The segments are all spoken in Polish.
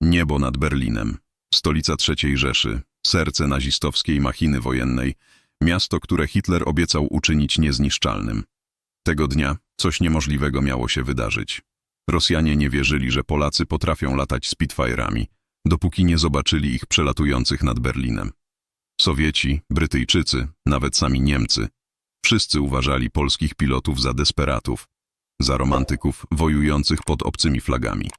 Niebo nad Berlinem, stolica III Rzeszy, serce nazistowskiej machiny wojennej, miasto, które Hitler obiecał uczynić niezniszczalnym. Tego dnia coś niemożliwego miało się wydarzyć. Rosjanie nie wierzyli, że Polacy potrafią latać Spitfire'ami, dopóki nie zobaczyli ich przelatujących nad Berlinem. Sowieci, Brytyjczycy, nawet sami Niemcy, wszyscy uważali polskich pilotów za desperatów, za romantyków wojujących pod obcymi flagami.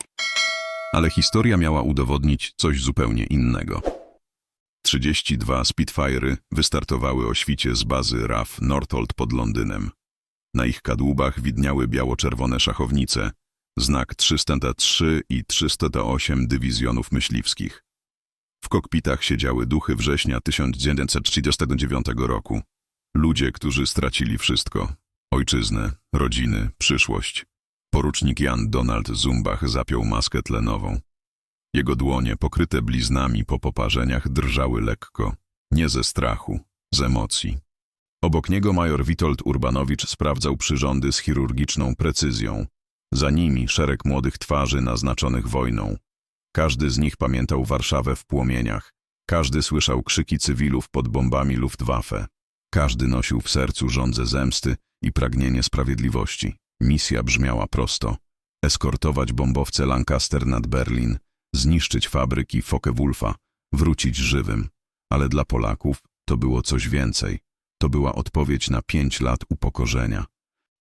Ale historia miała udowodnić coś zupełnie innego. 32 Spitfire'y wystartowały o świcie z bazy RAF Northolt pod Londynem. Na ich kadłubach widniały biało-czerwone szachownice, znak 303 i 308 dywizjonów myśliwskich. W kokpitach siedziały duchy września 1939 roku. Ludzie, którzy stracili wszystko. Ojczyznę, rodziny, przyszłość. Porucznik Jan Donald Zumbach zapiął maskę tlenową. Jego dłonie, pokryte bliznami po poparzeniach, drżały lekko. Nie ze strachu, z emocji. Obok niego major Witold Urbanowicz sprawdzał przyrządy z chirurgiczną precyzją. Za nimi szereg młodych twarzy naznaczonych wojną. Każdy z nich pamiętał Warszawę w płomieniach. Każdy słyszał krzyki cywilów pod bombami Luftwaffe. Każdy nosił w sercu żądzę zemsty i pragnienie sprawiedliwości. Misja brzmiała prosto. Eskortować bombowce Lancaster nad Berlin, zniszczyć fabryki Focke-Wulfa, wrócić żywym. Ale dla Polaków to było coś więcej. To była odpowiedź na pięć lat upokorzenia.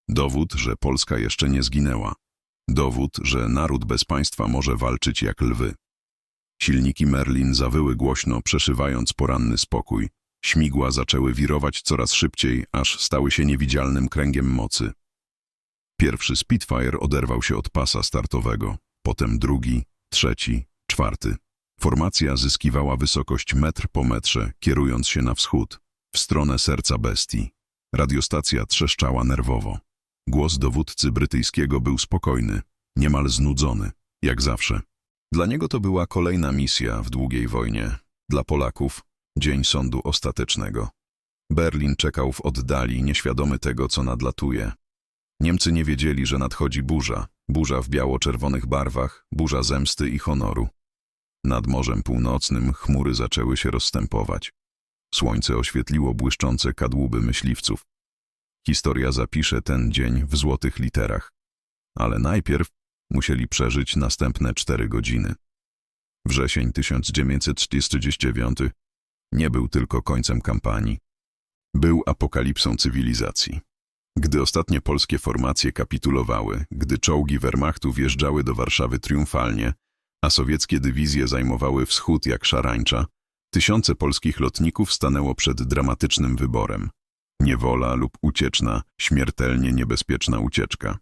Dowód, że Polska jeszcze nie zginęła. Dowód, że naród bez państwa może walczyć jak lwy. Silniki Merlin zawyły głośno, przeszywając poranny spokój. Śmigła zaczęły wirować coraz szybciej, aż stały się niewidzialnym kręgiem mocy. Pierwszy Spitfire oderwał się od pasa startowego, potem drugi, trzeci, czwarty. Formacja zyskiwała wysokość metr po metrze, kierując się na wschód, w stronę serca bestii. Radiostacja trzeszczała nerwowo. Głos dowódcy brytyjskiego był spokojny, niemal znudzony, jak zawsze. Dla niego to była kolejna misja w długiej wojnie. Dla Polaków dzień sądu ostatecznego. Berlin czekał w oddali, nieświadomy tego, co nadlatuje. Niemcy nie wiedzieli, że nadchodzi burza, burza w biało-czerwonych barwach, burza zemsty i honoru. Nad Morzem Północnym chmury zaczęły się rozstępować. Słońce oświetliło błyszczące kadłuby myśliwców. Historia zapisze ten dzień w złotych literach. Ale najpierw musieli przeżyć następne cztery godziny. Wrzesień 1939 nie był tylko końcem kampanii. Był apokalipsą cywilizacji. Gdy ostatnie polskie formacje kapitulowały, gdy czołgi Wehrmachtu wjeżdżały do Warszawy triumfalnie, a sowieckie dywizje zajmowały wschód jak szarańcza, tysiące polskich lotników stanęło przed dramatycznym wyborem. Niewola lub ucieczna, śmiertelnie niebezpieczna ucieczka.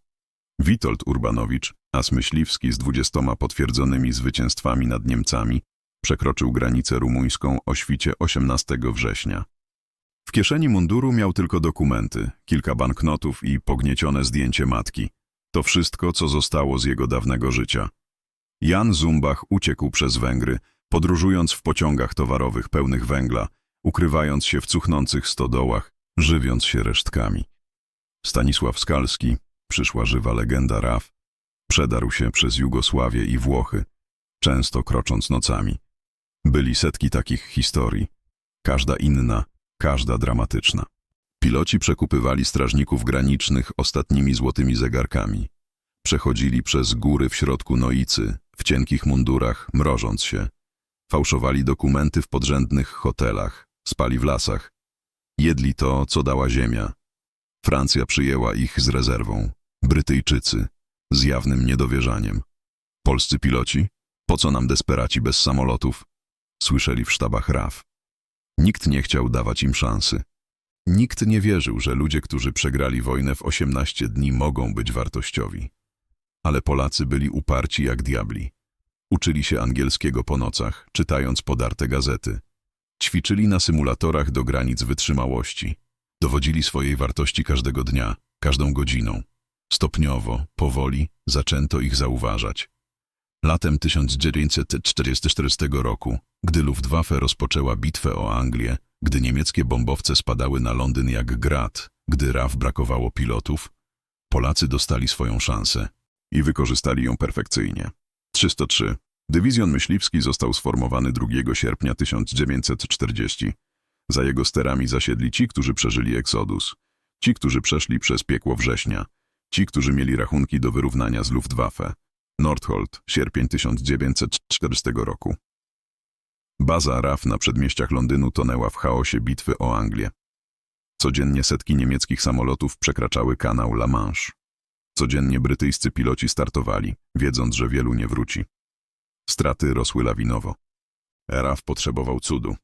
Witold Urbanowicz, as myśliwski z dwudziestoma potwierdzonymi zwycięstwami nad Niemcami, przekroczył granicę rumuńską o świcie 18 września. W kieszeni munduru miał tylko dokumenty, kilka banknotów i pogniecione zdjęcie matki. To wszystko, co zostało z jego dawnego życia. Jan Zumbach uciekł przez Węgry, podróżując w pociągach towarowych pełnych węgla, ukrywając się w cuchnących stodołach, żywiąc się resztkami. Stanisław Skalski, przyszła żywa legenda RAF, przedarł się przez Jugosławię i Włochy, często krocząc nocami. Byli setki takich historii, każda inna, każda dramatyczna. Piloci przekupywali strażników granicznych ostatnimi złotymi zegarkami. Przechodzili przez góry w środku Noicy, w cienkich mundurach, mrożąc się. Fałszowali dokumenty w podrzędnych hotelach, spali w lasach. Jedli to, co dała ziemia. Francja przyjęła ich z rezerwą. Brytyjczycy, z jawnym niedowierzaniem. Polscy piloci? Po co nam desperaci bez samolotów? Słyszeli w sztabach RAF. Nikt nie chciał dawać im szansy. Nikt nie wierzył, że ludzie, którzy przegrali wojnę w 18 dni mogą być wartościowi. Ale Polacy byli uparci jak diabli. Uczyli się angielskiego po nocach, czytając podarte gazety. Ćwiczyli na symulatorach do granic wytrzymałości. Dowodzili swojej wartości każdego dnia, każdą godziną. Stopniowo, powoli zaczęto ich zauważać. Latem 1944 roku, gdy Luftwaffe rozpoczęła bitwę o Anglię, gdy niemieckie bombowce spadały na Londyn jak grat, gdy RAF brakowało pilotów, Polacy dostali swoją szansę i wykorzystali ją perfekcyjnie. 303. Dywizjon myśliwski został sformowany 2 sierpnia 1940. Za jego sterami zasiedli ci, którzy przeżyli eksodus. Ci, którzy przeszli przez piekło września. Ci, którzy mieli rachunki do wyrównania z Luftwaffe. Nordholt, sierpień 1940 roku. Baza RAF na przedmieściach Londynu tonęła w chaosie bitwy o Anglię. Codziennie setki niemieckich samolotów przekraczały kanał La Manche. Codziennie brytyjscy piloci startowali, wiedząc, że wielu nie wróci. Straty rosły lawinowo. RAF potrzebował cudu.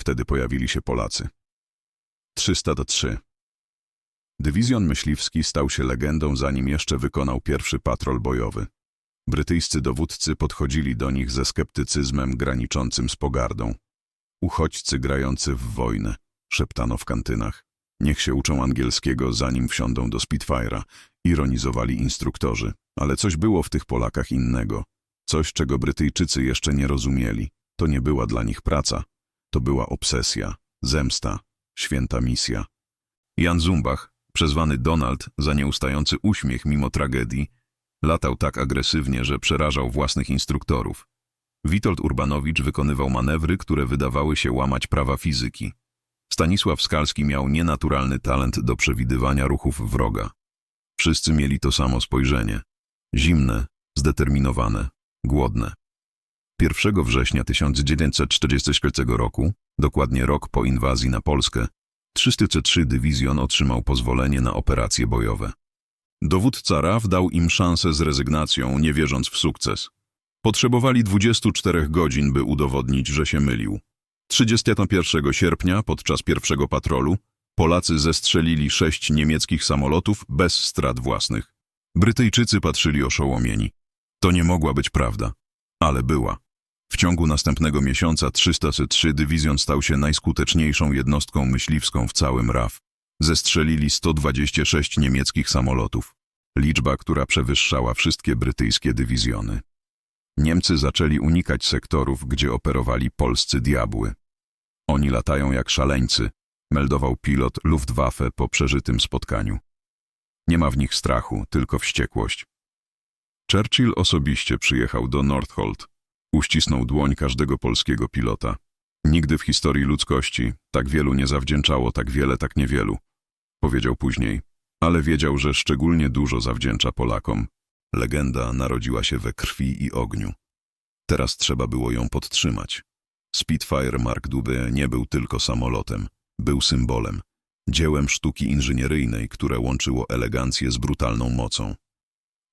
Wtedy pojawili się Polacy. 300 do 3. Dywizjon myśliwski stał się legendą, zanim jeszcze wykonał pierwszy patrol bojowy. Brytyjscy dowódcy podchodzili do nich ze sceptycyzmem graniczącym z pogardą. Uchodźcy grający w wojnę, szeptano w kantynach. Niech się uczą angielskiego, zanim wsiądą do Spitfire'a, ironizowali instruktorzy. Ale coś było w tych Polakach innego. Coś, czego Brytyjczycy jeszcze nie rozumieli. To nie była dla nich praca. To była obsesja, zemsta, święta misja. Jan Zumbach, przezwany Donald za nieustający uśmiech mimo tragedii, latał tak agresywnie, że przerażał własnych instruktorów. Witold Urbanowicz wykonywał manewry, które wydawały się łamać prawa fizyki. Stanisław Skalski miał nienaturalny talent do przewidywania ruchów wroga. Wszyscy mieli to samo spojrzenie. Zimne, zdeterminowane, głodne. 1 września 1944 roku, dokładnie rok po inwazji na Polskę, 303 Dywizjon otrzymał pozwolenie na operacje bojowe. Dowódca RAF dał im szansę z rezygnacją, nie wierząc w sukces. Potrzebowali 24 godzin, by udowodnić, że się mylił. 31 sierpnia, podczas pierwszego patrolu, Polacy zestrzelili sześć niemieckich samolotów bez strat własnych. Brytyjczycy patrzyli oszołomieni. To nie mogła być prawda, ale była. W ciągu następnego miesiąca 303 Dywizjon stał się najskuteczniejszą jednostką myśliwską w całym RAF. Zestrzelili 126 niemieckich samolotów. Liczba, która przewyższała wszystkie brytyjskie dywizjony. Niemcy zaczęli unikać sektorów, gdzie operowali polscy diabły. Oni latają jak szaleńcy, meldował pilot Luftwaffe po przeżytym spotkaniu. Nie ma w nich strachu, tylko wściekłość. Churchill osobiście przyjechał do Northolt. Uścisnął dłoń każdego polskiego pilota. Nigdy w historii ludzkości tak wielu nie zawdzięczało tak wiele tak niewielu, powiedział później, ale wiedział, że szczególnie dużo zawdzięcza Polakom. Legenda narodziła się we krwi i ogniu. Teraz trzeba było ją podtrzymać. Spitfire Mark Dube nie był tylko samolotem, był symbolem, dziełem sztuki inżynieryjnej, które łączyło elegancję z brutalną mocą.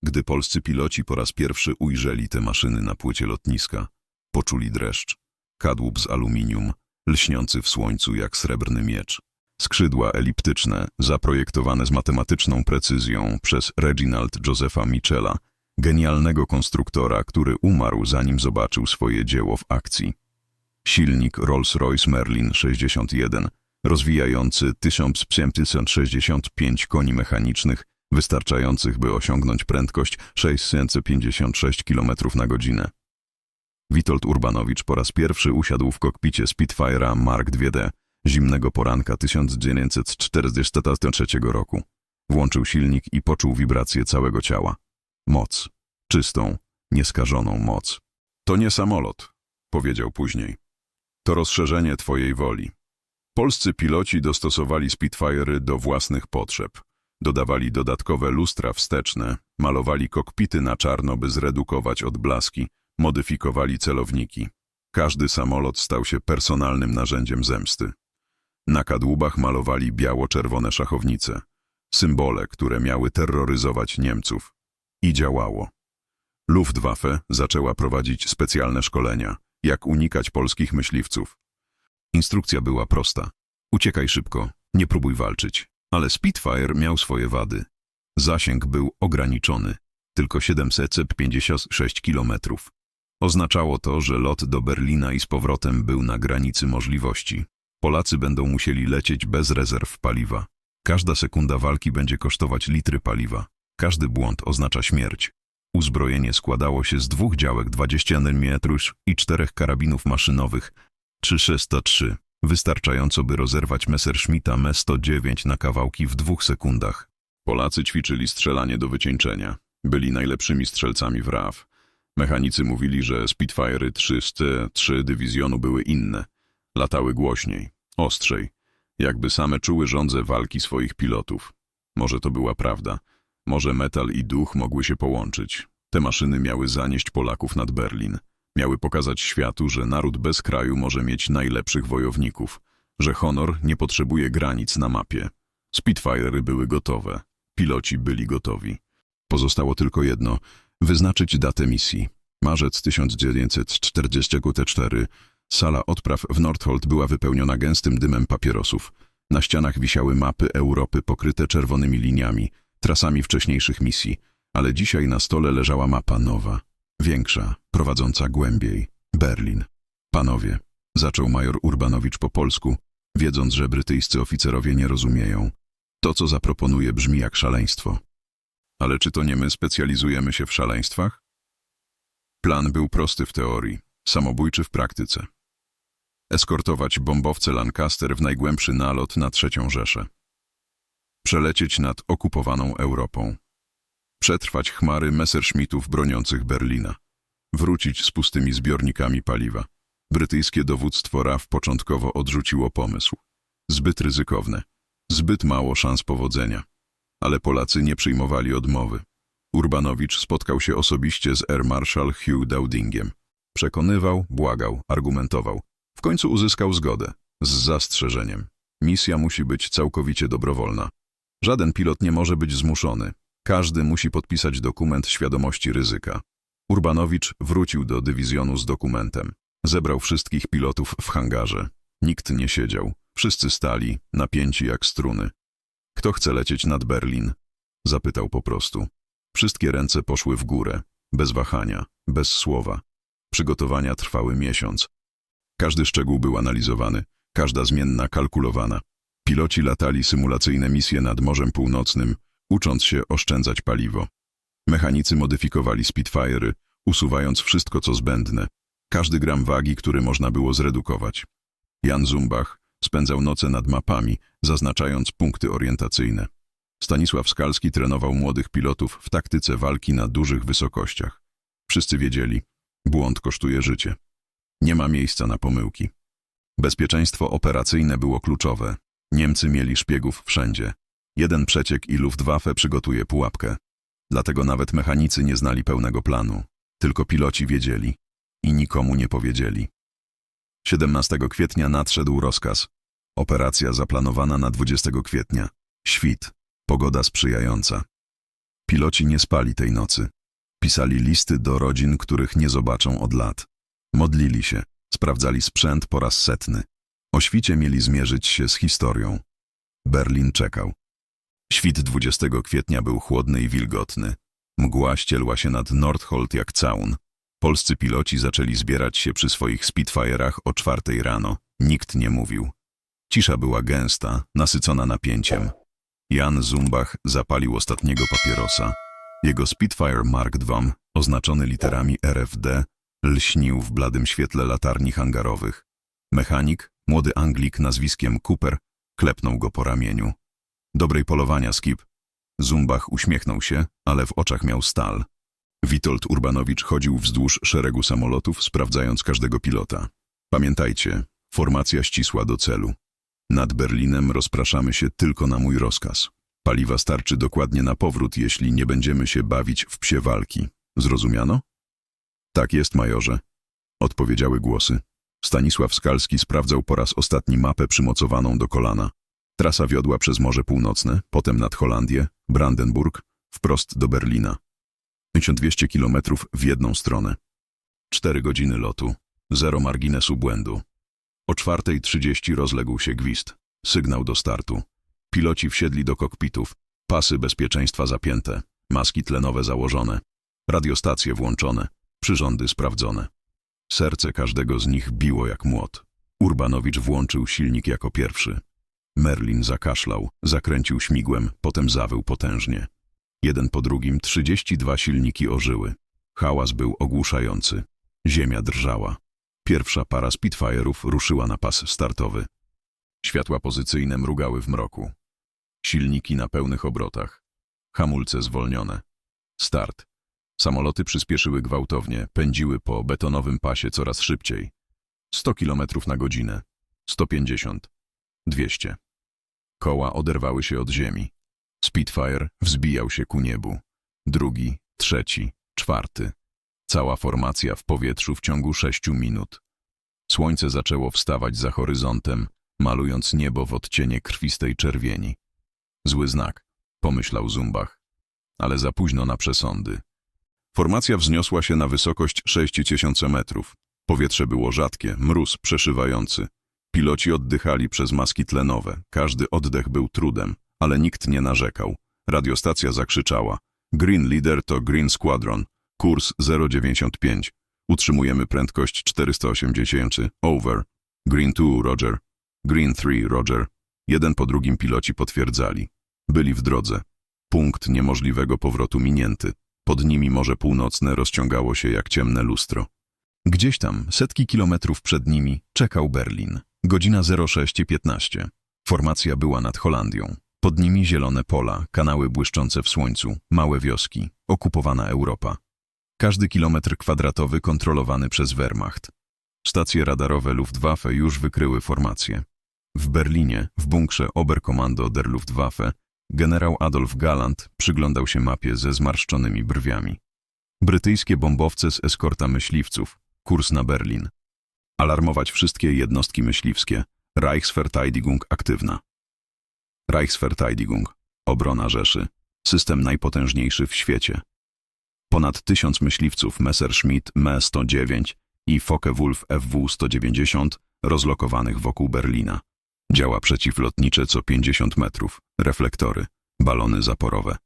Gdy polscy piloci po raz pierwszy ujrzeli te maszyny na płycie lotniska, poczuli dreszcz. Kadłub z aluminium, lśniący w słońcu jak srebrny miecz. Skrzydła eliptyczne, zaprojektowane z matematyczną precyzją przez Reginald Josepha Michela, genialnego konstruktora, który umarł zanim zobaczył swoje dzieło w akcji. Silnik Rolls-Royce Merlin 61, rozwijający 1565 koni mechanicznych, wystarczających, by osiągnąć prędkość 656 km na godzinę. Witold Urbanowicz po raz pierwszy usiadł w kokpicie Spitfire'a Mark IID zimnego poranka 1943 roku. Włączył silnik i poczuł wibrację całego ciała. Moc. Czystą, nieskażoną moc. To nie samolot, powiedział później. To rozszerzenie twojej woli. Polscy piloci dostosowali Spitfire'y do własnych potrzeb. Dodawali dodatkowe lustra wsteczne, malowali kokpity na czarno, by zredukować odblaski, modyfikowali celowniki. Każdy samolot stał się personalnym narzędziem zemsty. Na kadłubach malowali biało-czerwone szachownice, symbole, które miały terroryzować Niemców. I działało. Luftwaffe zaczęła prowadzić specjalne szkolenia, jak unikać polskich myśliwców. Instrukcja była prosta. Uciekaj szybko, nie próbuj walczyć. Ale Spitfire miał swoje wady. Zasięg był ograniczony, tylko 756 kilometrów. Oznaczało to, że lot do Berlina i z powrotem był na granicy możliwości. Polacy będą musieli lecieć bez rezerw paliwa. Każda sekunda walki będzie kosztować litry paliwa. Każdy błąd oznacza śmierć. Uzbrojenie składało się z dwóch działek 20 mm i czterech karabinów maszynowych 303, wystarczająco by rozerwać Messerschmitta Me-109 na kawałki w dwóch sekundach. Polacy ćwiczyli strzelanie do wycieńczenia. Byli najlepszymi strzelcami w RAF. Mechanicy mówili, że Spitfire'y 303 dywizjonu były inne. Latały głośniej, ostrzej, jakby same czuły żądzę walki swoich pilotów. Może to była prawda. Może metal i duch mogły się połączyć. Te maszyny miały zanieść Polaków nad Berlin. Miały pokazać światu, że naród bez kraju może mieć najlepszych wojowników, że honor nie potrzebuje granic na mapie. Spitfire'y były gotowe, piloci byli gotowi. Pozostało tylko jedno – wyznaczyć datę misji. Marzec 1944 Sala odpraw w Nordholt była wypełniona gęstym dymem papierosów. Na ścianach wisiały mapy Europy pokryte czerwonymi liniami, trasami wcześniejszych misji, ale dzisiaj na stole leżała mapa nowa, większa, prowadząca głębiej. Berlin. Panowie, zaczął major Urbanowicz po polsku, wiedząc, że brytyjscy oficerowie nie rozumieją. To, co zaproponuje, brzmi jak szaleństwo. Ale czy to nie my specjalizujemy się w szaleństwach? Plan był prosty w teorii, samobójczy w praktyce. Eskortować bombowce Lancaster w najgłębszy nalot na trzecią Rzeszę. Przelecieć nad okupowaną Europą. Przetrwać chmary Messerschmittów broniących Berlina. Wrócić z pustymi zbiornikami paliwa. Brytyjskie dowództwo RAF początkowo odrzuciło pomysł. Zbyt ryzykowne. Zbyt mało szans powodzenia. Ale Polacy nie przyjmowali odmowy. Urbanowicz spotkał się osobiście z Air Marshal Hugh Dowdingiem. Przekonywał, błagał, argumentował. W końcu uzyskał zgodę. Z zastrzeżeniem. Misja musi być całkowicie dobrowolna. Żaden pilot nie może być zmuszony. Każdy musi podpisać dokument świadomości ryzyka. Urbanowicz wrócił do dywizjonu z dokumentem. Zebrał wszystkich pilotów w hangarze. Nikt nie siedział. Wszyscy stali, napięci jak struny. Kto chce lecieć nad Berlin? Zapytał po prostu. Wszystkie ręce poszły w górę, bez wahania, bez słowa. Przygotowania trwały miesiąc. Każdy szczegół był analizowany, każda zmienna kalkulowana. Piloci latali symulacyjne misje nad Morzem Północnym, ucząc się oszczędzać paliwo. Mechanicy modyfikowali Spitfire'y, usuwając wszystko co zbędne. Każdy gram wagi, który można było zredukować. Jan Zumbach spędzał noce nad mapami, zaznaczając punkty orientacyjne. Stanisław Skalski trenował młodych pilotów w taktyce walki na dużych wysokościach. Wszyscy wiedzieli, błąd kosztuje życie. Nie ma miejsca na pomyłki. Bezpieczeństwo operacyjne było kluczowe. Niemcy mieli szpiegów wszędzie. Jeden przeciek i Luftwaffe przygotuje pułapkę. Dlatego nawet mechanicy nie znali pełnego planu. Tylko piloci wiedzieli. I nikomu nie powiedzieli. 17 kwietnia nadszedł rozkaz. Operacja zaplanowana na 20 kwietnia. Świt. Pogoda sprzyjająca. Piloci nie spali tej nocy. Pisali listy do rodzin, których nie zobaczą od lat. Modlili się, sprawdzali sprzęt po raz setny. O świcie mieli zmierzyć się z historią. Berlin czekał. Świt 20 kwietnia był chłodny i wilgotny. Mgła ścielła się nad Nordholt jak całun. Polscy piloci zaczęli zbierać się przy swoich Spitfire'ach o czwartej rano. Nikt nie mówił. Cisza była gęsta, nasycona napięciem. Jan Zumbach zapalił ostatniego papierosa. Jego Spitfire Mark II, oznaczony literami RFD, lśnił w bladym świetle latarni hangarowych. Mechanik, młody Anglik nazwiskiem Cooper, klepnął go po ramieniu. Dobrej polowania, Skip. Zumbach uśmiechnął się, ale w oczach miał stal. Witold Urbanowicz chodził wzdłuż szeregu samolotów, sprawdzając każdego pilota. Pamiętajcie, formacja ścisła do celu. Nad Berlinem rozpraszamy się tylko na mój rozkaz. Paliwa starczy dokładnie na powrót, jeśli nie będziemy się bawić w psie walki. Zrozumiano? Tak jest, majorze. Odpowiedziały głosy. Stanisław Skalski sprawdzał po raz ostatni mapę przymocowaną do kolana. Trasa wiodła przez Morze Północne, potem nad Holandię, Brandenburg, wprost do Berlina. 1200 kilometrów w jedną stronę. Cztery godziny lotu. Zero marginesu błędu. O 4.30 rozległ się gwizd. Sygnał do startu. Piloci wsiedli do kokpitów. Pasy bezpieczeństwa zapięte. Maski tlenowe założone. Radiostacje włączone. Przyrządy sprawdzone. Serce każdego z nich biło jak młot. Urbanowicz włączył silnik jako pierwszy. Merlin zakaszlał, zakręcił śmigłem, potem zawył potężnie. Jeden po drugim 32 silniki ożyły. Hałas był ogłuszający. Ziemia drżała. Pierwsza para Spitfire'ów ruszyła na pas startowy. Światła pozycyjne mrugały w mroku. Silniki na pełnych obrotach. Hamulce zwolnione. Start. Samoloty przyspieszyły gwałtownie, pędziły po betonowym pasie coraz szybciej. 100 km na godzinę, 150, 200. Koła oderwały się od ziemi. Spitfire wzbijał się ku niebu. Drugi, trzeci, czwarty. Cała formacja w powietrzu w ciągu sześciu minut. Słońce zaczęło wstawać za horyzontem, malując niebo w odcienie krwistej czerwieni. Zły znak, pomyślał Zumbach, ale za późno na przesądy. Formacja wzniosła się na wysokość 6000 metrów. Powietrze było rzadkie, mróz przeszywający. Piloci oddychali przez maski tlenowe. Każdy oddech był trudem, ale nikt nie narzekał. Radiostacja zakrzyczała. Green Leader to Green Squadron. Kurs 095. Utrzymujemy prędkość 480. Over. Green 2, Roger. Green 3, Roger. Jeden po drugim piloci potwierdzali. Byli w drodze. Punkt niemożliwego powrotu minięty. Pod nimi Morze Północne rozciągało się jak ciemne lustro. Gdzieś tam, setki kilometrów przed nimi, czekał Berlin. Godzina 06.15. Formacja była nad Holandią. Pod nimi zielone pola, kanały błyszczące w słońcu, małe wioski, okupowana Europa. Każdy kilometr kwadratowy kontrolowany przez Wehrmacht. Stacje radarowe Luftwaffe już wykryły formację. W Berlinie, w bunkrze Oberkommando der Luftwaffe, generał Adolf Galland przyglądał się mapie ze zmarszczonymi brwiami. Brytyjskie bombowce z eskorta myśliwców, kurs na Berlin. Alarmować wszystkie jednostki myśliwskie. Reichsverteidigung aktywna. Reichsverteidigung, obrona Rzeszy, system najpotężniejszy w świecie. Ponad tysiąc myśliwców Messerschmitt Me-109 i Focke-Wulf FW-190 rozlokowanych wokół Berlina. Działa przeciwlotnicze co 50 metrów, reflektory, balony zaporowe.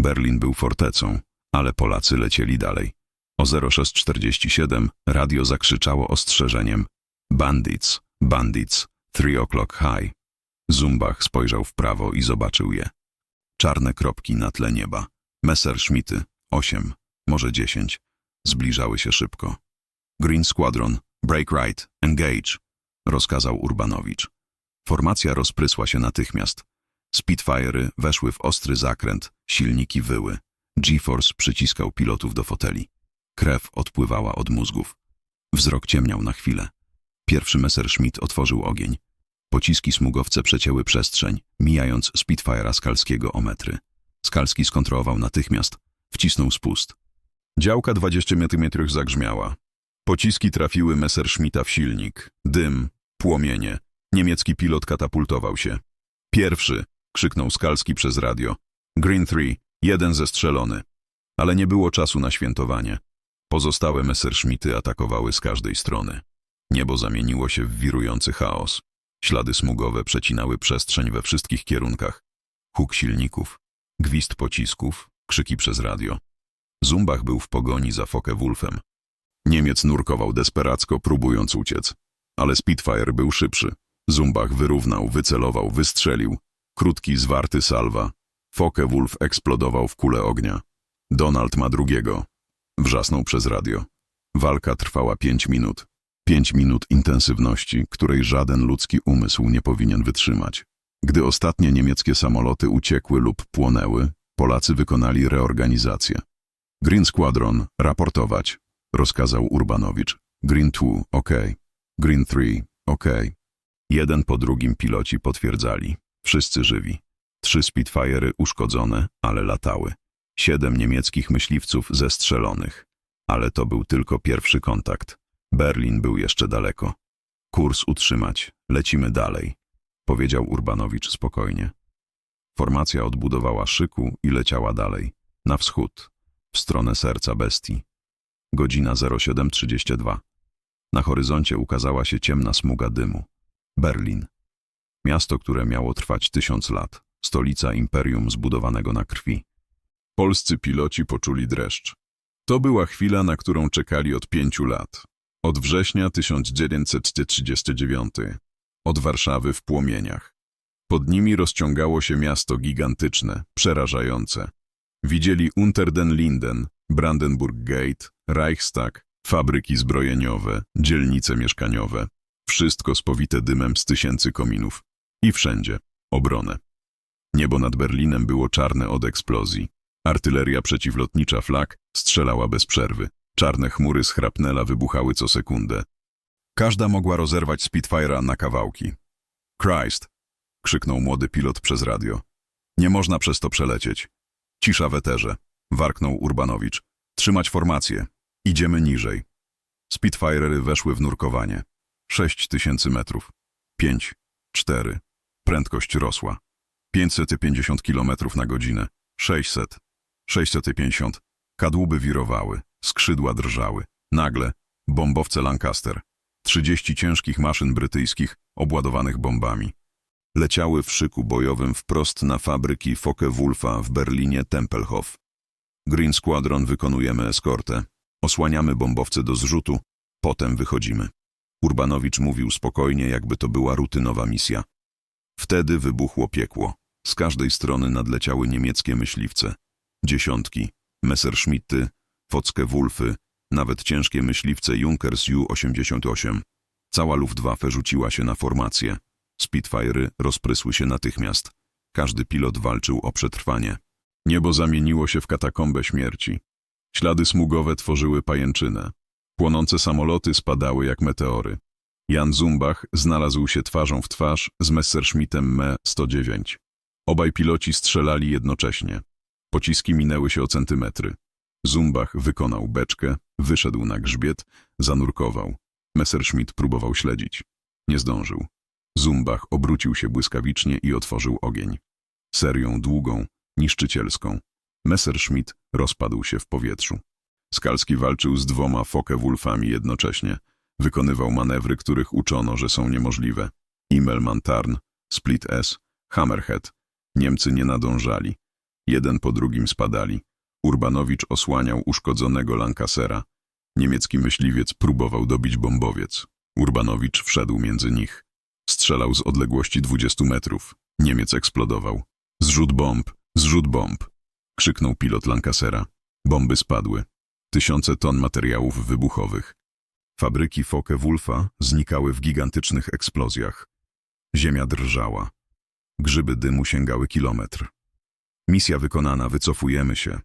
Berlin był fortecą, ale Polacy lecieli dalej. O 0647 radio zakrzyczało ostrzeżeniem Bandits, bandits, three o'clock high. Zumbach spojrzał w prawo i zobaczył je. Czarne kropki na tle nieba. Messerschmitty, osiem, może dziesięć. Zbliżały się szybko. Green Squadron, break right, engage, rozkazał Urbanowicz. Formacja rozprysła się natychmiast. Spitfire'y weszły w ostry zakręt, silniki wyły. G-Force przyciskał pilotów do foteli. Krew odpływała od mózgów. Wzrok ciemniał na chwilę. Pierwszy Messerschmitt otworzył ogień. Pociski smugowce przecięły przestrzeń, mijając Spitfire'a Skalskiego o metry. Skalski skontrolował natychmiast. Wcisnął spust. Działka 20 mm zagrzmiała. Pociski trafiły Messerschmitta w silnik. Dym, płomienie. Niemiecki pilot katapultował się. Pierwszy, krzyknął Skalski przez radio. Green 3, jeden zestrzelony. Ale nie było czasu na świętowanie. Pozostałe Messerschmitty atakowały z każdej strony. Niebo zamieniło się w wirujący chaos. Ślady smugowe przecinały przestrzeń we wszystkich kierunkach. Huk silników, gwizd pocisków, krzyki przez radio. Zumbach był w pogoni za Focke-Wulfem. Niemiec nurkował desperacko, próbując uciec. Ale Spitfire był szybszy. Zumbach wyrównał, wycelował, wystrzelił. Krótki, zwarty salwa. Focke-Wulf eksplodował w kulę ognia. Donald ma drugiego. Wrzasnął przez radio. Walka trwała pięć minut. Pięć minut intensywności, której żaden ludzki umysł nie powinien wytrzymać. Gdy ostatnie niemieckie samoloty uciekły lub płonęły, Polacy wykonali reorganizację. Green Squadron, raportować, rozkazał Urbanowicz. Green 2, ok. Green 3, ok. Jeden po drugim piloci potwierdzali. Wszyscy żywi. Trzy Spitfire'y uszkodzone, ale latały. Siedem niemieckich myśliwców zestrzelonych. Ale to był tylko pierwszy kontakt. Berlin był jeszcze daleko. Kurs utrzymać, lecimy dalej, powiedział Urbanowicz spokojnie. Formacja odbudowała szyku i leciała dalej, na wschód, w stronę serca bestii. Godzina 07.32. Na horyzoncie ukazała się ciemna smuga dymu. Berlin. Miasto, które miało trwać tysiąc lat. Stolica imperium zbudowanego na krwi. Polscy piloci poczuli dreszcz. To była chwila, na którą czekali od pięciu lat. Od września 1939. Od Warszawy w płomieniach. Pod nimi rozciągało się miasto gigantyczne, przerażające. Widzieli Unter den Linden, Brandenburg Gate, Reichstag, fabryki zbrojeniowe, dzielnice mieszkaniowe. Wszystko spowite dymem z tysięcy kominów. I wszędzie obronę. Niebo nad Berlinem było czarne od eksplozji. Artyleria przeciwlotnicza flag strzelała bez przerwy. Czarne chmury z chrapnela wybuchały co sekundę. Każda mogła rozerwać Spitfire'a na kawałki. Christ! krzyknął młody pilot przez radio. Nie można przez to przelecieć. Cisza w eterze. Warknął Urbanowicz. Trzymać formację. Idziemy niżej. Spitfire'y weszły w nurkowanie. Sześć tysięcy metrów. Pięć. Cztery. Prędkość rosła. 550 km na godzinę. 600. 650. Kadłuby wirowały. Skrzydła drżały. Nagle bombowce Lancaster. 30 ciężkich maszyn brytyjskich obładowanych bombami. Leciały w szyku bojowym wprost na fabryki Focke-Wulfa w Berlinie Tempelhof. Green Squadron wykonujemy eskortę. Osłaniamy bombowce do zrzutu, potem wychodzimy. Urbanowicz mówił spokojnie, jakby to była rutynowa misja. Wtedy wybuchło piekło. Z każdej strony nadleciały niemieckie myśliwce. Dziesiątki, Messerschmitty, Focke-Wulfy, nawet ciężkie myśliwce Junkers Ju-88. Cała Luftwaffe rzuciła się na formację. Spitfire'y rozprysły się natychmiast. Każdy pilot walczył o przetrwanie. Niebo zamieniło się w katakombę śmierci. Ślady smugowe tworzyły pajęczynę. Płonące samoloty spadały jak meteory. Jan Zumbach znalazł się twarzą w twarz z Messerschmittem Me-109. Obaj piloci strzelali jednocześnie. Pociski minęły się o centymetry. Zumbach wykonał beczkę, wyszedł na grzbiet, zanurkował. Messerschmitt próbował śledzić. Nie zdążył. Zumbach obrócił się błyskawicznie i otworzył ogień. Serią długą, niszczycielską. Messerschmitt rozpadł się w powietrzu. Skalski walczył z dwoma Focke-Wulfami jednocześnie. Wykonywał manewry, których uczono, że są niemożliwe. Immelmann Tarn, Split S, Hammerhead. Niemcy nie nadążali. Jeden po drugim spadali. Urbanowicz osłaniał uszkodzonego Lancasera. Niemiecki myśliwiec próbował dobić bombowiec. Urbanowicz wszedł między nich. Strzelał z odległości 20 metrów. Niemiec eksplodował. Zrzut bomb, zrzut bomb! Krzyknął pilot Lancasera. Bomby spadły. Tysiące ton materiałów wybuchowych. Fabryki Focke-Wulfa znikały w gigantycznych eksplozjach. Ziemia drżała. Grzyby dymu sięgały kilometr. Misja wykonana, wycofujemy się,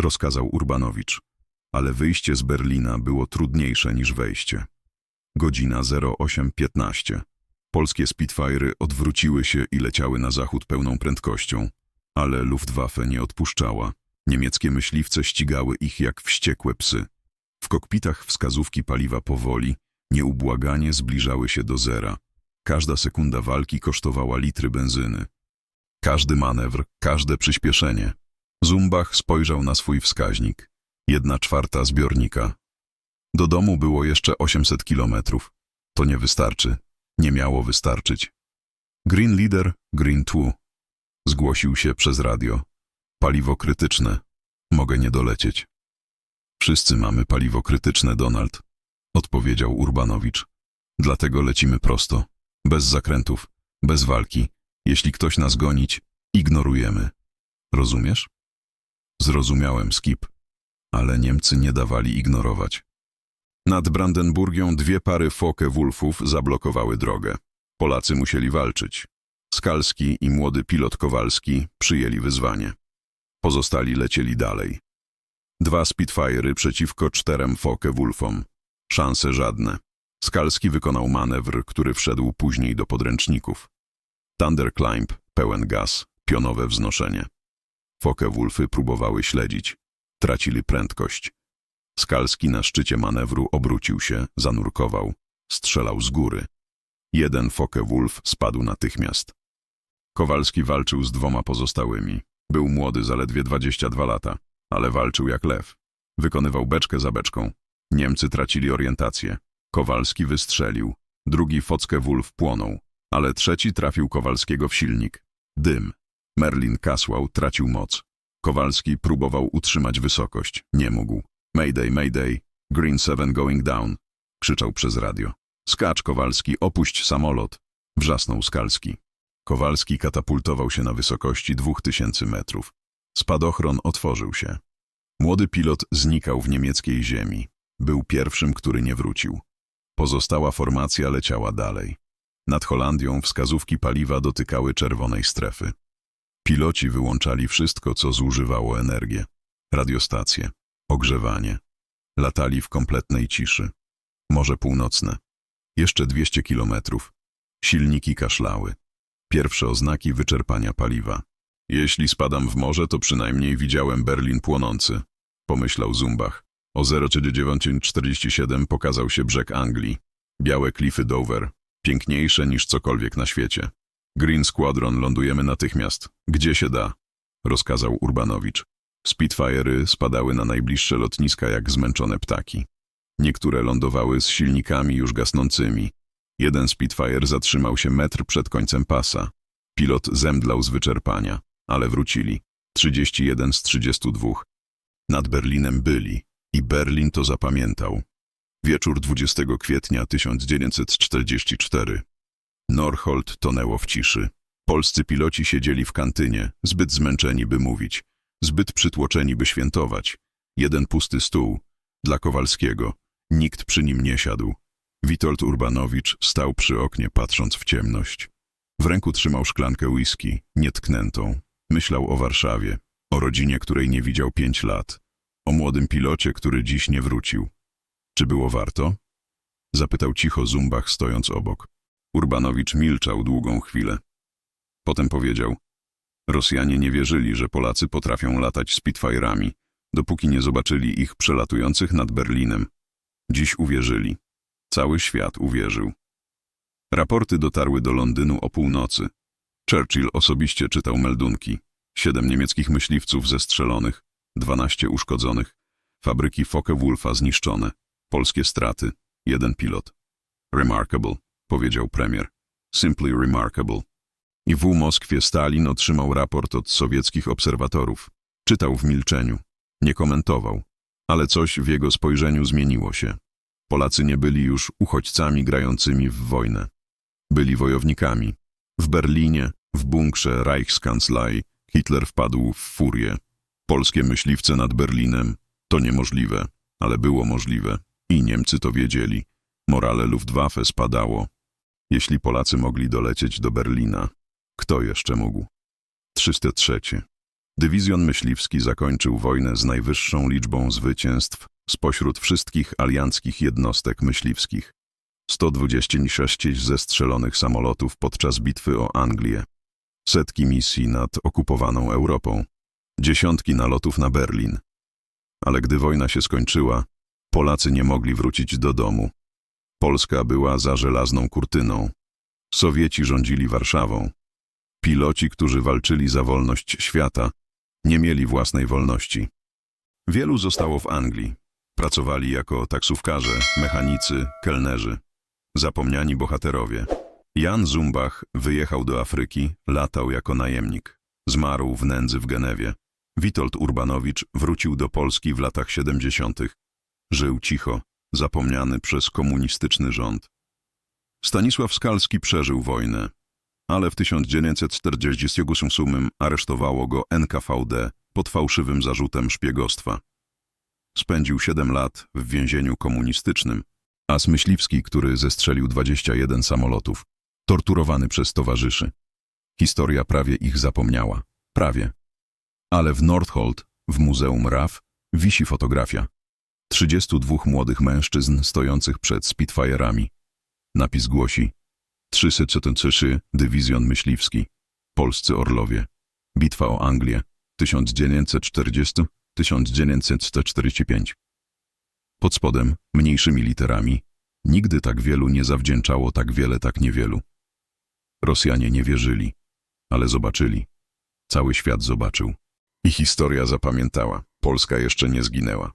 rozkazał Urbanowicz. Ale wyjście z Berlina było trudniejsze niż wejście. Godzina 08.15. Polskie Spitfire'y odwróciły się i leciały na zachód pełną prędkością. Ale Luftwaffe nie odpuszczała. Niemieckie myśliwce ścigały ich jak wściekłe psy. W kokpitach wskazówki paliwa powoli, nieubłaganie zbliżały się do zera. Każda sekunda walki kosztowała litry benzyny. Każdy manewr, każde przyspieszenie. Zumbach spojrzał na swój wskaźnik. Jedna czwarta zbiornika. Do domu było jeszcze 800 kilometrów. To nie wystarczy. Nie miało wystarczyć. Green Leader, Green 2. Zgłosił się przez radio. Paliwo krytyczne. Mogę nie dolecieć. Wszyscy mamy paliwo krytyczne, Donald. Odpowiedział Urbanowicz. Dlatego lecimy prosto. Bez zakrętów. Bez walki. Jeśli ktoś nas gonić, ignorujemy. Rozumiesz? Zrozumiałem, Skip. Ale Niemcy nie dawali ignorować. Nad Brandenburgią dwie pary Focke-Wulfów zablokowały drogę. Polacy musieli walczyć. Skalski i młody pilot Kowalski przyjęli wyzwanie. Pozostali lecieli dalej. Dwa Spitfire'y przeciwko czterem Focke-Wulfom. Szanse żadne. Skalski wykonał manewr, który wszedł później do podręczników. Thunder Climb, pełen gaz, pionowe wznoszenie. Focke-Wulfy próbowały śledzić. Tracili prędkość. Skalski na szczycie manewru obrócił się, zanurkował. Strzelał z góry. Jeden Focke-Wulf spadł natychmiast. Kowalski walczył z dwoma pozostałymi. Był młody, zaledwie 22 lata, ale walczył jak lew. Wykonywał beczkę za beczką. Niemcy tracili orientację. Kowalski wystrzelił. Drugi Focke-Wulf płonął, ale trzeci trafił Kowalskiego w silnik. Dym. Merlin Caswell tracił moc. Kowalski próbował utrzymać wysokość. Nie mógł. Mayday, mayday. Green 7 going down. Krzyczał przez radio. Skacz, Kowalski, opuść samolot. Wrzasnął Skalski. Kowalski katapultował się na wysokości 2000 metrów. Spadochron otworzył się. Młody pilot znikał w niemieckiej ziemi. Był pierwszym, który nie wrócił. Pozostała formacja leciała dalej. Nad Holandią wskazówki paliwa dotykały czerwonej strefy. Piloci wyłączali wszystko, co zużywało energię. Radiostacje, ogrzewanie. Latali w kompletnej ciszy. Morze Północne. Jeszcze 200 kilometrów. Silniki kaszlały. Pierwsze oznaki wyczerpania paliwa. Jeśli spadam w morze, to przynajmniej widziałem Berlin płonący, pomyślał Zumbach. O 0,947 pokazał się brzeg Anglii. Białe klify Dover, piękniejsze niż cokolwiek na świecie. Green Squadron lądujemy natychmiast. Gdzie się da? Rozkazał Urbanowicz. Spitfire'y spadały na najbliższe lotniska jak zmęczone ptaki. Niektóre lądowały z silnikami już gasnącymi. Jeden Spitfire zatrzymał się metr przed końcem pasa. Pilot zemdlał z wyczerpania, ale wrócili. 31 z 32. Nad Berlinem byli i Berlin to zapamiętał. Wieczór 20 kwietnia 1944. Norholt tonęło w ciszy. Polscy piloci siedzieli w kantynie, zbyt zmęczeni, by mówić, zbyt przytłoczeni, by świętować. Jeden pusty stół. Dla Kowalskiego. Nikt przy nim nie siadł. Witold Urbanowicz stał przy oknie, patrząc w ciemność. W ręku trzymał szklankę whisky, nietkniętą. Myślał o Warszawie, o rodzinie, której nie widział pięć lat, o młodym pilocie, który dziś nie wrócił. Czy było warto? Zapytał cicho Zumbach, stojąc obok. Urbanowicz milczał długą chwilę. Potem powiedział: Rosjanie nie wierzyli, że Polacy potrafią latać Spitfire'ami, dopóki nie zobaczyli ich przelatujących nad Berlinem. Dziś uwierzyli. Cały świat uwierzył. Raporty dotarły do Londynu o północy. Churchill osobiście czytał meldunki. Siedem niemieckich myśliwców zestrzelonych, dwanaście uszkodzonych, fabryki Focke-Wulfa zniszczone, polskie straty, jeden pilot. Remarkable, powiedział premier. Simply remarkable. I w Moskwie Stalin otrzymał raport od sowieckich obserwatorów. Czytał w milczeniu. Nie komentował. Ale coś w jego spojrzeniu zmieniło się. Polacy nie byli już uchodźcami grającymi w wojnę. Byli wojownikami. W Berlinie, w bunkrze Reichskanzlei, Hitler wpadł w furię. Polskie myśliwce nad Berlinem to niemożliwe, ale było możliwe. I Niemcy to wiedzieli. Morale Luftwaffe spadało. Jeśli Polacy mogli dolecieć do Berlina, kto jeszcze mógł? 303. Dywizjon myśliwski zakończył wojnę z najwyższą liczbą zwycięstw spośród wszystkich alianckich jednostek myśliwskich. 126 zestrzelonych samolotów podczas bitwy o Anglię. Setki misji nad okupowaną Europą. Dziesiątki nalotów na Berlin. Ale gdy wojna się skończyła, Polacy nie mogli wrócić do domu. Polska była za żelazną kurtyną. Sowieci rządzili Warszawą. Piloci, którzy walczyli za wolność świata, nie mieli własnej wolności. Wielu zostało w Anglii. Pracowali jako taksówkarze, mechanicy, kelnerzy. Zapomniani bohaterowie. Jan Zumbach wyjechał do Afryki, latał jako najemnik. Zmarł w nędzy w Genewie. Witold Urbanowicz wrócił do Polski w latach 70. Żył cicho, zapomniany przez komunistyczny rząd. Stanisław Skalski przeżył wojnę, ale w 1948 aresztowało go NKVD pod fałszywym zarzutem szpiegostwa. Spędził 7 lat w więzieniu komunistycznym, a Smyśliwski, który zestrzelił 21 samolotów, torturowany przez towarzyszy. Historia prawie ich zapomniała. Prawie. Ale w Nordholt, w Muzeum RAF, wisi fotografia. 32 młodych mężczyzn stojących przed Spitfire'ami. Napis głosi 343 Dywizjon Myśliwski. Polscy Orlowie. Bitwa o Anglię. 1940-1945. Pod spodem, mniejszymi literami, nigdy tak wielu nie zawdzięczało tak wiele tak niewielu. Rosjanie nie wierzyli, ale zobaczyli. Cały świat zobaczył. I historia zapamiętała. Polska jeszcze nie zginęła.